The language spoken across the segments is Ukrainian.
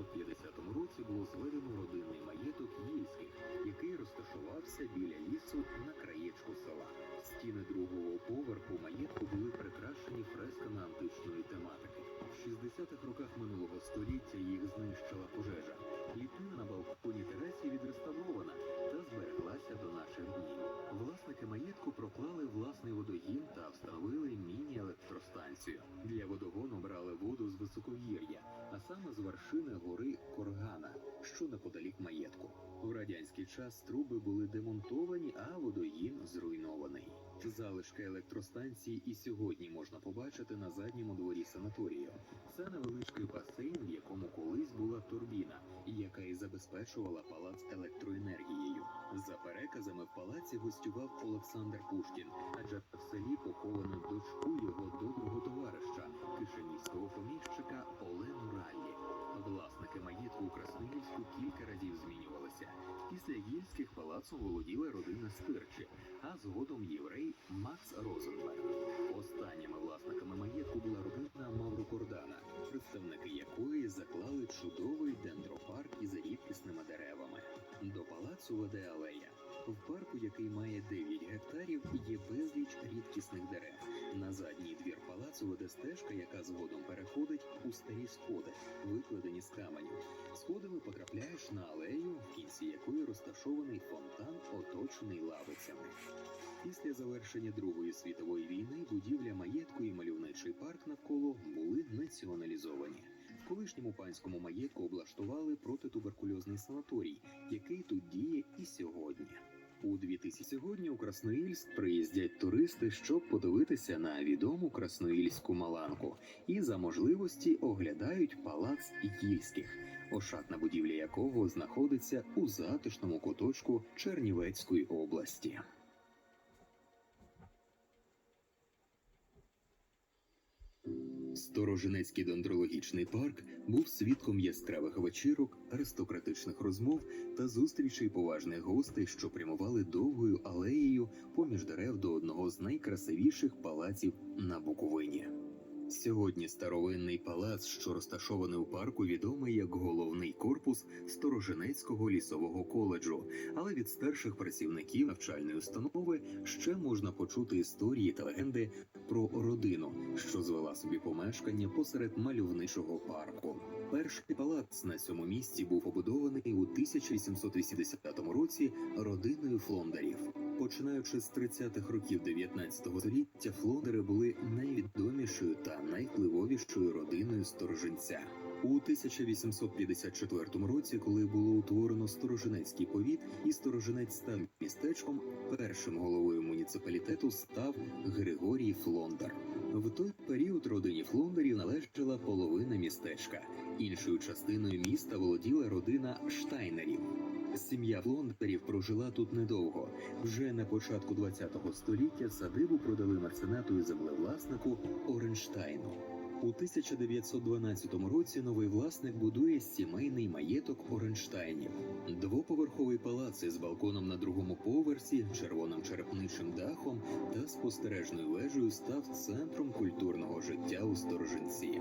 1850 році було зведено родинний маєток Єльських, який розташувався біля лісу на краєчку села. Стіни другого поверху маєтку були прикрашені фресками античної вершини гори Коргана, що неподалік маєтку. В радянський час труби були демонтовані, а водогін зруйнований. Залишки електростанції і сьогодні можна побачити на задньому дворі санаторію. Це невеличкий басейн, в якому колись була турбіна, яка і забезпечувала палац електроенергією. За переказами в палаці гостював Олександр Пушкін, адже в селі поховано дочку його доброго товариша, кишенівського поміщика Олену Раллі. Власники маєтку у Красноїльську кілька разів змінювалися. Після Єльських палацу володіла родина Стирчі, а згодом єврей Макс Розенберг. Останніми власниками маєтку була родина Маврокордана, представники якої заклали чудовий дендропарк із рідкісними деревами. До палацу веде алея. В парку, який має 9 гектарів, є безліч рідкісних дерев. На задній двір палацу веде стежка, яка згодом переходить у старі сходи, викладені з каменю. Сходами потрапляєш на алею, в кінці якої розташований фонтан, оточений лавицями. Після завершення Другої світової війни будівля маєтку і мальовничий парк навколо були націоналізовані. Колишньому панському маєтку облаштували протитуберкульозний санаторій, який тут діє і сьогодні. У 2000 сьогодні у Красноїльськ приїздять туристи, щоб подивитися на відому красноїльську маланку, і за можливості оглядають палац Їльських, ошатна будівля якого знаходиться у затишному куточку Чернівецької області. Сторожинецький дендрологічний парк був свідком яскравих вечірок, аристократичних розмов та зустрічей поважних гостей, що прямували довгою алеєю поміж дерев до одного з найкрасивіших палаців на Буковині. Сьогодні старовинний палац, що розташований у парку, відомий як головний корпус Сторожинецького лісового коледжу. Але від старших працівників навчальної установи ще можна почути історії та легенди про родину, що звела собі помешкання посеред мальовничого парку. Перший палац на цьому місці був побудований у 1880 році родиною Флондарів. Починаючи з 30-х років 19 століття, Флондери були найвідомішою та найвпливовішою родиною сторожинця. У 1854 році, коли було утворено Сторожинецький повіт, і Сторожинець став містечком, першим головою муніципалітету став Григорій Флондар. В той період родині Флондарів належала половина містечка. Іншою частиною міста володіла родина Штайнерів. Сім'я Флондарів прожила тут недовго. Вже на початку ХХ століття садибу продали меценату і землевласнику Оренштайну. У 1912 році новий власник будує сімейний маєток Оренштайнів. Двоповерховий палац із балконом на другому поверсі, червоним черепничим дахом та спостережною вежею став центром культурного життя у Сторожинці,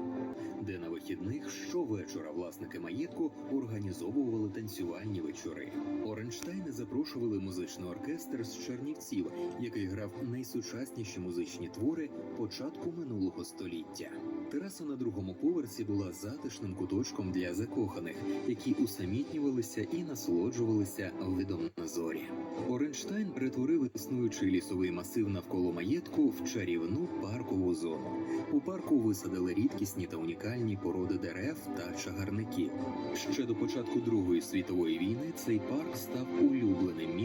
де на вихідних щовечора власники маєтку організовували танцювальні вечори. Оренштайни запрошували музичний оркестр з Чернівців, який грав найсучасніші музичні твори початку минулого століття. Тераса на другому поверсі була затишним куточком для закоханих, які усамітнювалися і насолоджувалися видом на зорі. Оренштайн перетворив існуючий лісовий масив навколо маєтку в чарівну паркову зону. У парку висадили рідкісні та унікальні породи дерев та чагарників. Ще до початку Другої світової війни цей парк став улюбленим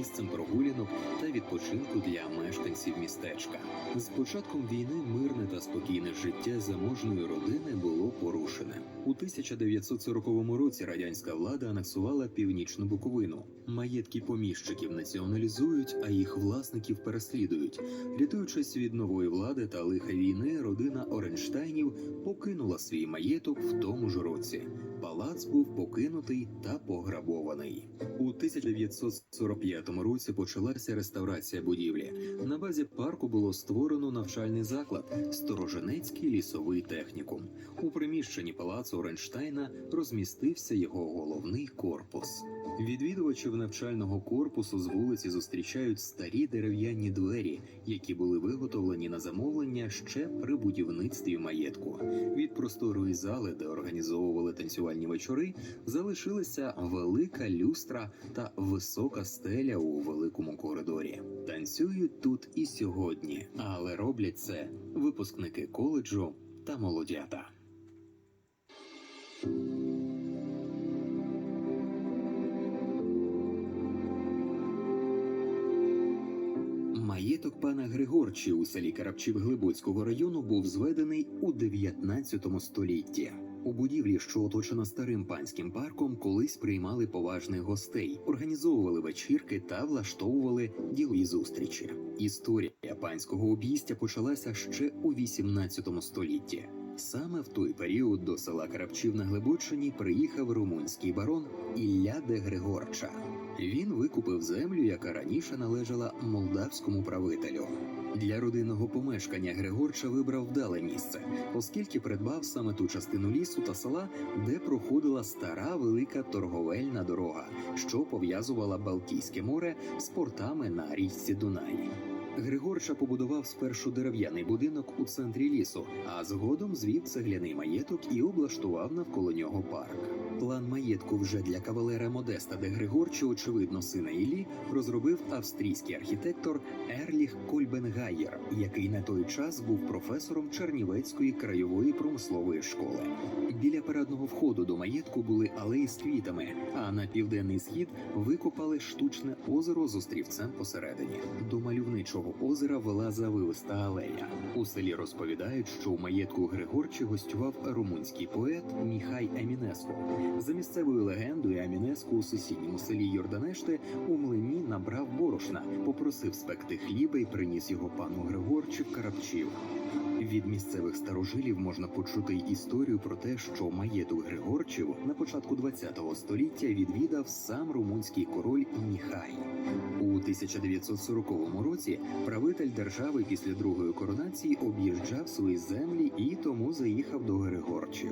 місцем прогулянок та відпочинку для мешканців містечка. З початком війни мирне та спокійне життя заможної родини було порушене. У 1940 році радянська влада анексувала північну Буковину. Маєтки поміщиків націоналізують, а їх власників переслідують. Рятуючись від нової влади та лиха війни, родина Оренштайнів покинула свій маєток в тому ж році. палац був покинутий та пограбований. У 1945 році почалася реставрація будівлі. На базі парку було створено навчальний заклад Стороженецький лісовий технікум. У приміщенні палацу Ренштайна розмістився його головний корпус. Відвідувачів навчального корпусу з вулиці зустрічають старі дерев'яні двері, які були виготовлені на замовлення ще при будівництві маєтку. Від просторої зали, де організовували танцювальні вечори, залишилася велика люстра та висока стеля у великому коридорі. Танцюють тут і сьогодні, але роблять це випускники коледжу та молодята. Маєток пана Григорчі у селі Карапчів Глибоцького району був зведений у 19 столітті. У будівлі, що оточена старим панським парком, колись приймали поважних гостей, організовували вечірки та влаштовували ділові зустрічі. Історія панського обійстя почалася ще у 18 столітті. Саме в той період до села Карапчів на Глибочині приїхав румунський барон Ілля де Григорча. Він викупив землю, яка раніше належала молдавському правителю. Для родинного помешкання Григорча вибрав вдале місце, оскільки придбав саме ту частину лісу та села, де проходила стара велика торговельна дорога, що пов'язувала Балтійське море з портами на річці Дунай. Григорча побудував спершу дерев'яний будинок у центрі лісу, а згодом звів цегляний маєток і облаштував навколо нього парк. План маєтку вже для кавалера Модеста де Григорча, очевидно, сина Іллі, розробив австрійський архітектор Ерліх Кольбенгайєр, який на той час був професором Чернівецької краєвої промислової школи. Біля парадного входу до маєтку були алеї з квітами, а на південний схід викопали штучне озеро з острівцем посередині. До мальовничого озера вела завивиста алея. У селі розповідають, що у маєтку Григорчі гостював румунський поет Міхай Емінеско. За місцевою легендою, Амінеску у сусідньому селі Йорданеште у млині набрав борошна, попросив спекти хліба і приніс його пану Григорчі в Карапчів. Від місцевих старожилів можна почути історію про те, що маєток Григорчів на початку ХХ століття відвідав сам румунський король Міхай. У 1940 році правитель держави після другої коронації об'їжджав свої землі і тому заїхав до Григорчів.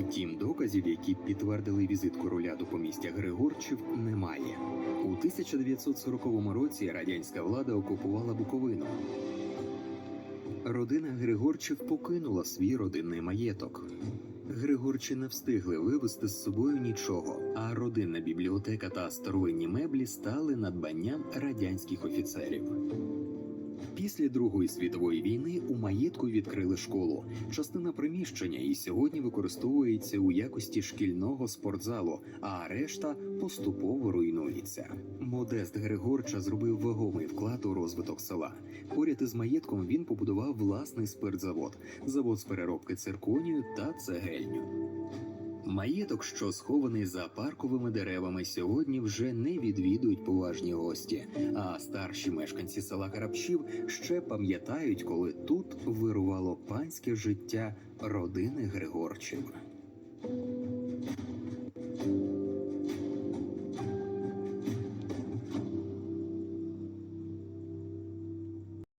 Втім, доказів, які підтвердили візит короля до помістя Григорчів, немає. У 1940 році радянська влада окупувала Буковину. Родина Григорчів покинула свій родинний маєток. Григорчі не встигли вивезти з собою нічого, а родинна бібліотека та старовинні меблі стали надбанням радянських офіцерів. Після Другої світової війни у маєтку відкрили школу. Частина приміщення і сьогодні використовується у якості шкільного спортзалу, а решта поступово руйнується. Модест Григорча зробив вагомий вклад у розвиток села. Поряд із маєтком він побудував власний спиртзавод, завод з переробки цирконію та цегельню. Маєток, що схований за парковими деревами, сьогодні вже не відвідують поважні гості. А старші мешканці села Карабчів ще пам'ятають, коли тут вирувало панське життя родини Григорчів.